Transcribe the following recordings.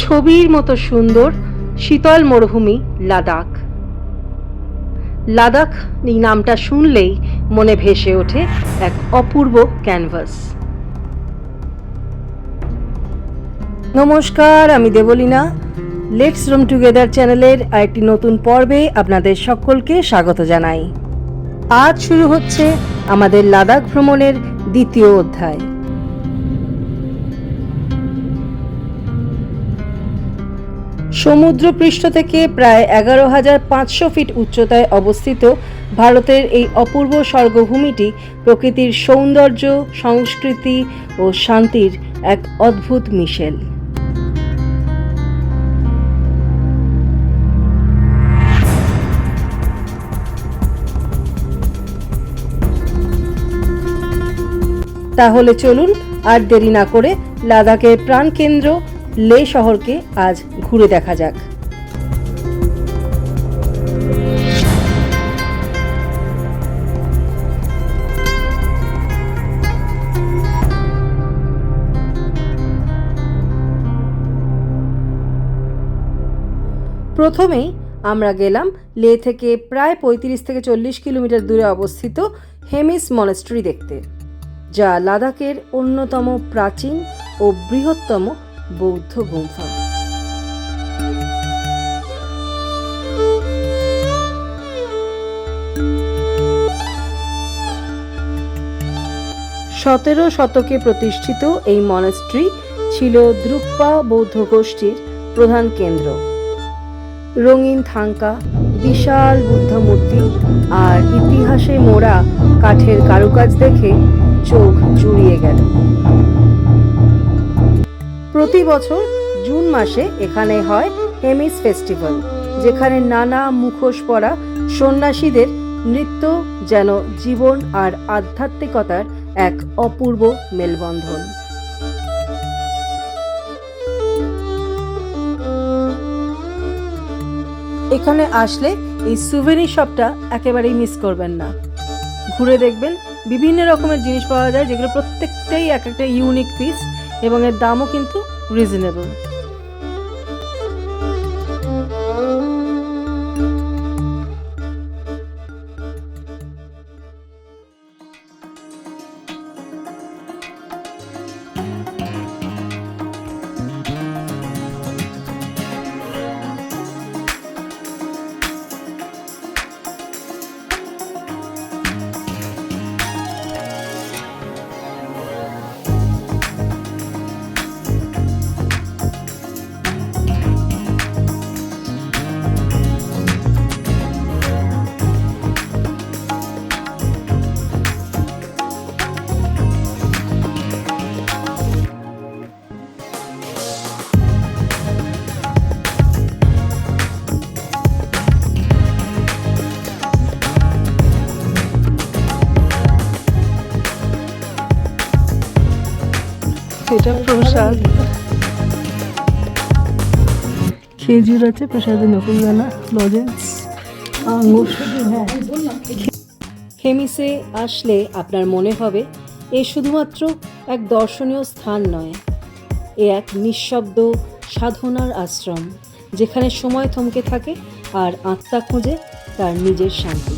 ছবির মতো সুন্দর শীতল মরুভূমি লাদাখ। লাদাখ এই নামটা শুনলেই মনে ভেসে ওঠে এক অপূর্ব ক্যানভাস। নমস্কার, আমি দেবলীনা। লেটস রুম টুগেদার চ্যানেলের আরেকটি নতুন পর্বে আপনাদের সকলকে স্বাগত জানাই। আজ শুরু হচ্ছে আমাদের লাদাখ ভ্রমণের দ্বিতীয় অধ্যায়। সমুদ্রপৃষ্ঠ থেকে প্রায় এগারো হাজার পাঁচশো ফিট উচ্চতায় অবস্থিত ভারতের এই অপূর্ব স্বর্গভূমিটি প্রকৃতির সৌন্দর্য, সংস্কৃতি ও শান্তির এক অদ্ভুত মিশেল। তাহলে চলুন আর দেরি না করে লাদাখের প্রাণকেন্দ্র লে শহরকে আজ ঘুরে দেখা যাক। প্রথমেই আমরা গেলাম লে থেকে প্রায় পঁয়ত্রিশ থেকে চল্লিশ কিলোমিটার দূরে অবস্থিত হেমিস মনেস্ট্রি দেখতে। যা লাদাখের অন্যতম প্রাচীন ও বৃহত্তম বৌদ্ধ গুম্ফা। সতেরো শতকে প্রতিষ্ঠিত এই মনেস্ট্রি ছিল দ্রুকপা বৌদ্ধ গোষ্ঠীর প্রধান কেন্দ্র। রঙিন থাঙ্কা, বিশাল বুদ্ধ মূর্তি আর ইতিহাসে মোড়া কাঠের কারুকাজ দেখে চোখ জুড়িয়ে গেল। প্রতি বছর জুন মাসে এখানে হয় হেমিস ফেস্টিভ্যাল, যেখানে নানা মুখোশ পরা সন্ন্যাসীদের নৃত্য যেন জীবন আর আধ্যাত্মিকতার এক অপূর্ব মেলবন্ধন। এখানে আসলে এই সুভেনি শপটা একেবারেই মিস করবেন না। ঘুরে দেখবেন বিভিন্ন রকমের জিনিস পাওয়া যায় যেগুলো প্রত্যেকটাই এক একটা ইউনিক পিস এবং এর দামও কিন্তু রিজনেবল খেজুর আছে প্রসাদে নকুলদানা লজেন্স আঙুর হেমিসে আসলে আপনার মনে হবে, এ শুধুমাত্র এক দর্শনীয় স্থান নয়, এ এক নিঃশব্দ সাধনার আশ্রম, যেখানে সময় থমকে থাকে আর আত্মা খুঁজে তার নিজের শান্তি।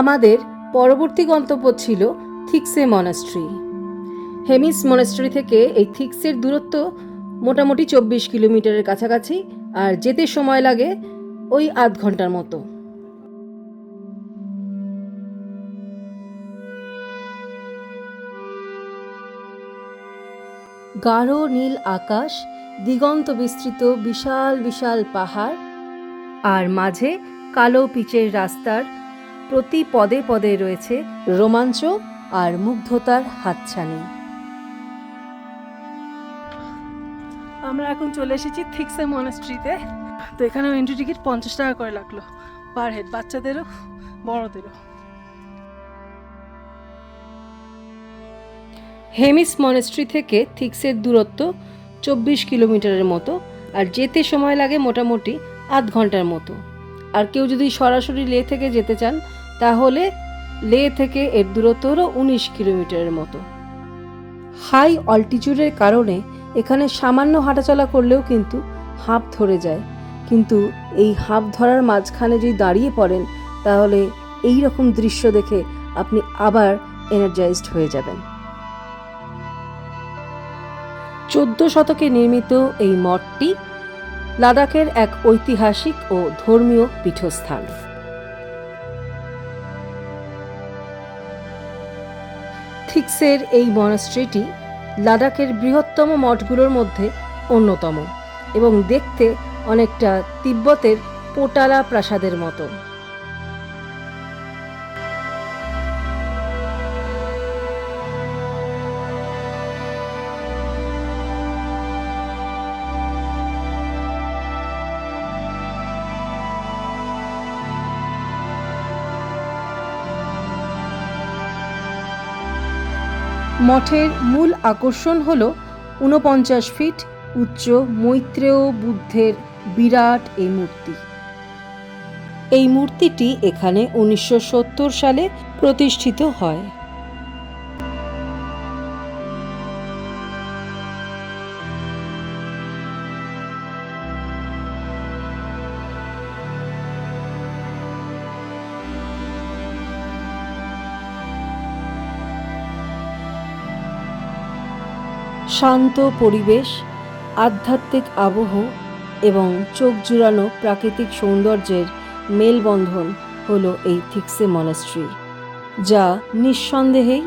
আমাদের পরবর্তী গন্তব্য ছিল থিক্সে মনাস্ট্রি। হেমিস মনাস্ট্রি থেকে এই থিক্সের দূরত্ব মোটামুটি চব্বিশ কিলোমিটারের কাছাকাছি আর যেতে সময় লাগে ওই আধ ঘণ্টার মতো। গাঢ় নীল আকাশ, দিগন্ত বিস্তৃত বিশাল বিশাল পাহাড়, আর মাঝে কালো পিচের রাস্তার প্রতি পদে পদে রয়েছে রোমাঞ্চ আর মুগ্ধতার হাতছানি। আমরা এখন চলে এসেছি থিকসে মনাস্ট্রিতে। তো এখানেও এন্ট্রি টিকিট পঞ্চাশ টাকা করে লাগল পার হেড বাচ্চাদেরও বড়দেরও। হেমিস মনেস্ট্রি থেকে থিক্সের দূরত্ব চব্বিশ কিলোমিটারের মতো আর যেতে সময় লাগে মোটামুটি আধ ঘণ্টার মতো। আর কেউ যদি সরাসরি লে থেকে যেতে চান তাহলে লে থেকে এর দূরত্ব উনিশ কিলোমিটারের মতো। হাই অল্টিটিউডের কারণে এখানে সামান্য হাঁটাচলা করলেও কিন্তু হাঁপ ধরে যায়। কিন্তু এই হাঁপ ধরার মাঝখানে যদি দাঁড়িয়ে পড়েন, তাহলে এই রকম দৃশ্য দেখে আপনি আবার এনার্জাইজড হয়ে যাবেন। চোদ্দ শতকে নির্মিত এই মঠটি লাদাখের এক ঐতিহাসিক ও ধর্মীয় পীঠস্থান। থিক্সের এই মনাস্ট্রিটি লাদাখের বৃহত্তম মঠগুলোর মধ্যে অন্যতম এবং দেখতে অনেকটা তিব্বতের পোটালা প্রাসাদের মতো। মঠের মূল আকর্ষণ হল ঊনপঞ্চাশ ফিট উচ্চ মৈত্রেয় বুদ্ধের বিরাট এই মূর্তি। এই মূর্তিটি এখানে উনিশশো সত্তর সালে প্রতিষ্ঠিত হয়। শান্ত পরিবেশ, আধ্যাত্মিক আবহ এবং চোখ জুড়ানো প্রাকৃতিক সৌন্দর্যের মেলবন্ধন হলো এই থিক্সে মনাস্ট্রি যা নিঃসন্দেহেই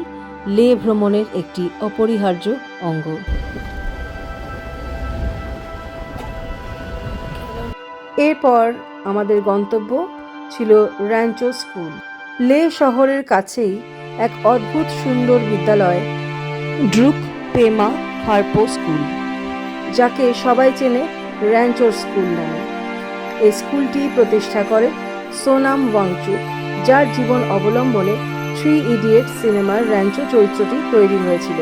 লে ভ্রমণের একটি অপরিহার্য অঙ্গ। এরপর আমাদের গন্তব্য ছিল র্যাঞ্চো স্কুল। লে শহরের কাছেই এক অদ্ভুত সুন্দর বিদ্যালয় ড্রুক পেমা হারপো স্কুল, যাকে সবাই চেনে র্যাঞ্চোর স্কুল নামে। এই স্কুলটি প্রতিষ্ঠা করে সোনাম ওয়াংচুক যার জীবন অবলম্বনে থ্রি ইডিয়েট সিনেমার র্যাঞ্চো চরিত্রটি তৈরি হয়েছিল।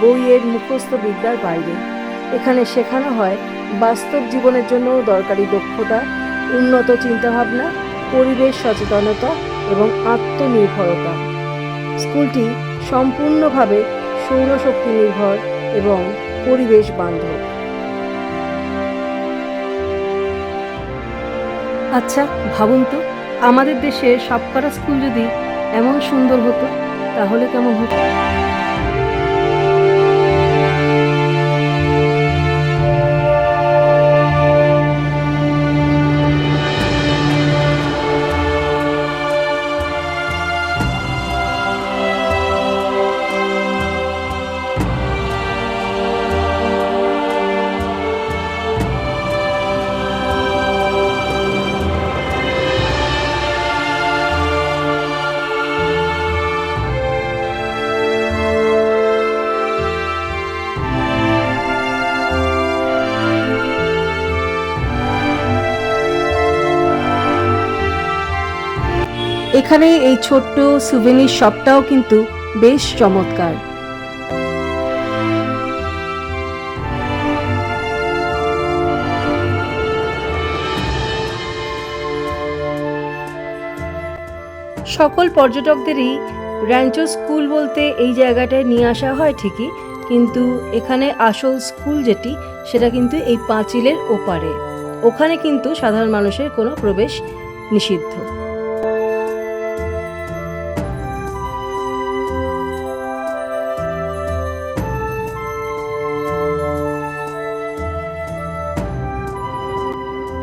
বইয়ের মুখস্থ বিদ্যার বাইরে, এখানে শেখানো হয় বাস্তব জীবনের জন্য দরকারি দক্ষতা, উন্নত চিন্তাভাবনা, পরিবেশ সচেতনতা এবং আত্মনির্ভরতা। স্কুলটি সম্পূর্ণভাবে সৌরশক্তি নির্ভর এবং পরিবেশ বান্ধব। আচ্ছা ভাবুন তো, আমাদের দেশে সবকটা স্কুল যদি এমন সুন্দর হতো, তাহলে কেমন হতো? এখানে এই ছোট্ট সুভেনির শপটাও কিন্তু বেশ চমৎকার। সকল পর্যটকদেরই র্যাঞ্চো স্কুল বলতে এই জায়গাটায় নিয়ে আসা হয় ঠিকই, কিন্তু এখানে আসল স্কুল যেটি, সেটা কিন্তু এই পাঁচিলের ওপারে। ওখানে কিন্তু সাধারণ মানুষের কোনো প্রবেশ নিষিদ্ধ।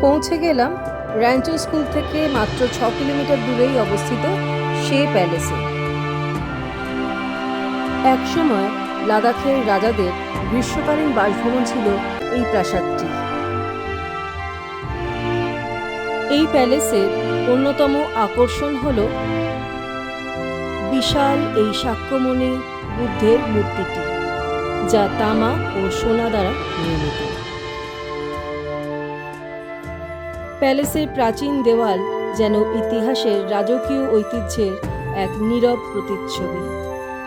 পৌঁছে গেলাম র্যাঞ্চো স্কুল থেকে মাত্র ছ কিলোমিটার দূরেই অবস্থিত শে প্যালেসে। একসময় লাদাখের রাজাদের গ্রীষ্মকালীন বাসভবন ছিল এই প্রাসাদটি। এই প্যালেসের অন্যতম আকর্ষণ হল বিশাল এই সাক্ষ্যমণি বুদ্ধের মূর্তিটি, যা তামা ও সোনা দ্বারা নির্মিত। প্যালেসের প্রাচীন দেওয়াল যেন ইতিহাসের রাজকীয় ঐতিহ্যের এক নীরব প্রতিচ্ছবি।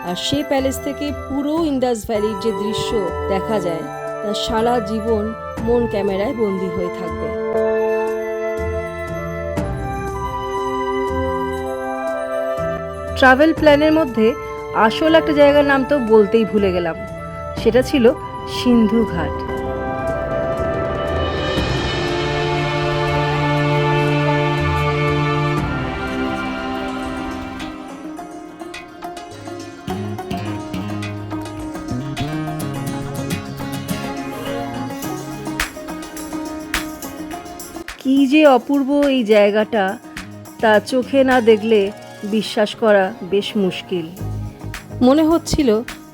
আর সে প্যালেস থেকে পুরো ইন্দাস ভ্যালির যে দৃশ্য দেখা যায়, তা সারা জীবন মন ক্যামেরায় বন্দী হয়ে থাকবে। ট্রাভেল প্ল্যানের মধ্যে আসল একটা জায়গার নাম তো বলতেই ভুলে গেলাম। সেটা ছিল সিন্ধু ঘাট। কি যে অপূর্ব এই জায়গাটা, তা চোখে না দেখলে বিশ্বাস করা বেশ মুশকিল। মনে হচ্ছিল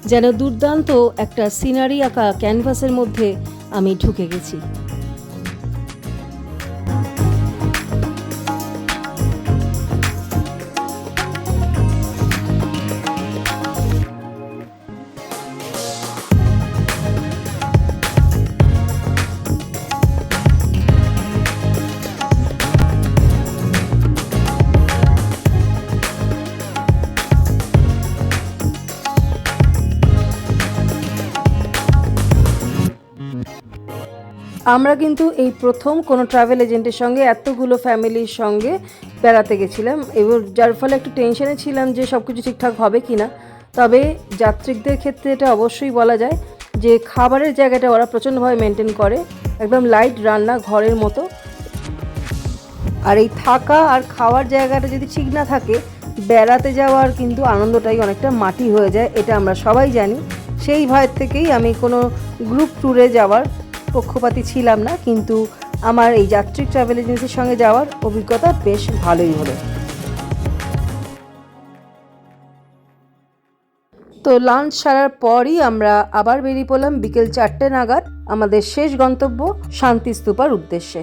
যেন দুর্দান্ত একটা সিনারি আঁকা ক্যানভাসের মধ্যে আমি ঢুকে গেছি। আমরা কিন্তু এই প্রথম কোনো ট্রাভেল এজেন্টের সঙ্গে এতগুলো ফ্যামিলির সঙ্গে বেড়াতে গেছিলাম। এবার যার ফলে একটু টেনশনে ছিলাম যে সব কিছু ঠিকঠাক হবে কি না তবে যাত্রীদের ক্ষেত্রে এটা অবশ্যই বলা যায় যে খাবারের জায়গাটা ওরা প্রচণ্ডভাবে মেনটেন করে। একদম লাইট রান্না ঘরের মতো। আর এই থাকা আর খাওয়ার জায়গাটা যদি ঠিক না থাকে, বেড়াতে যাওয়ার কিন্তু আনন্দটাই অনেকটা মাটি হয়ে যায়, এটা আমরা সবাই জানি। সেই ভয়ের থেকেই আমি কোনো গ্রুপ ট্যুরে যাওয়ার পক্ষপাতী ছিলাম না, কিন্তু আমার এই যাত্রী ট্রাভেল এজেন্সির সঙ্গে যাওয়ার অভিজ্ঞতা বেশ ভালোই হলো। তো লাঞ্চ সারার পরই আমরা আবার বেরিয়ে পড়লাম বিকেল চারটে নাগাদ, আমাদের শেষ গন্তব্য শান্তি শান্তিস্তূপার উদ্দেশ্যে।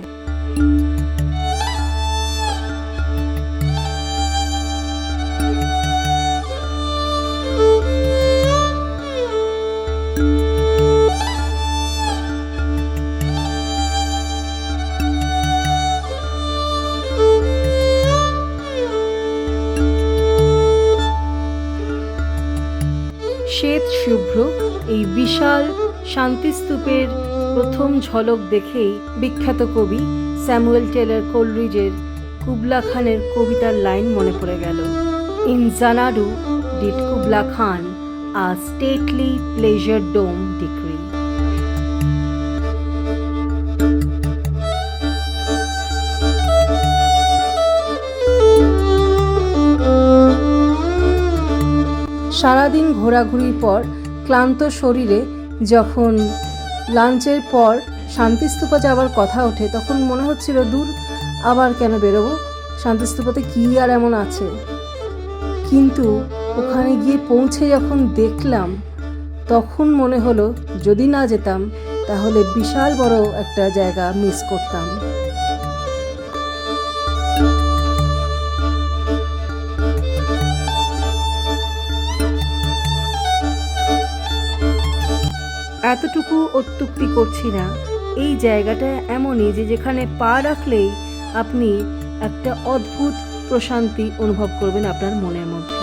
এই বিশাল শান্তিস্তূপের প্রথম ঝলক দেখেই বিখ্যাত কবি স্যামুয়েল টেলার কোলরিজের কুবলা খানের কবিতার লাইন মনে পড়ে গেল। In Xanadu did Kubla Khan a stately pleasure dome decree. সারাদিন ঘোরাঘুরির পর ক্লান্ত শরীরে যখন লাঞ্চের পর শান্তিস্তূপা যাওয়ার কথা ওঠে, তখন মনে হচ্ছিল, দূর আবার কেন বেরোবো? শান্তিস্তূপাতে কী আর এমন আছে? কিন্তু ওখানে গিয়ে পৌঁছে যখন দেখলাম, তখন মনে হলো, যদি না যেতাম, তাহলে বিশাল বড় একটা জায়গা মিস করতাম। এতটুকু অত্যুক্তি করছি না। এই জায়গাটা এমনই যে যেখানে পা রাখলেই আপনি একটা অদ্ভুত প্রশান্তি অনুভব করবেন আপনার মনের মধ্যে।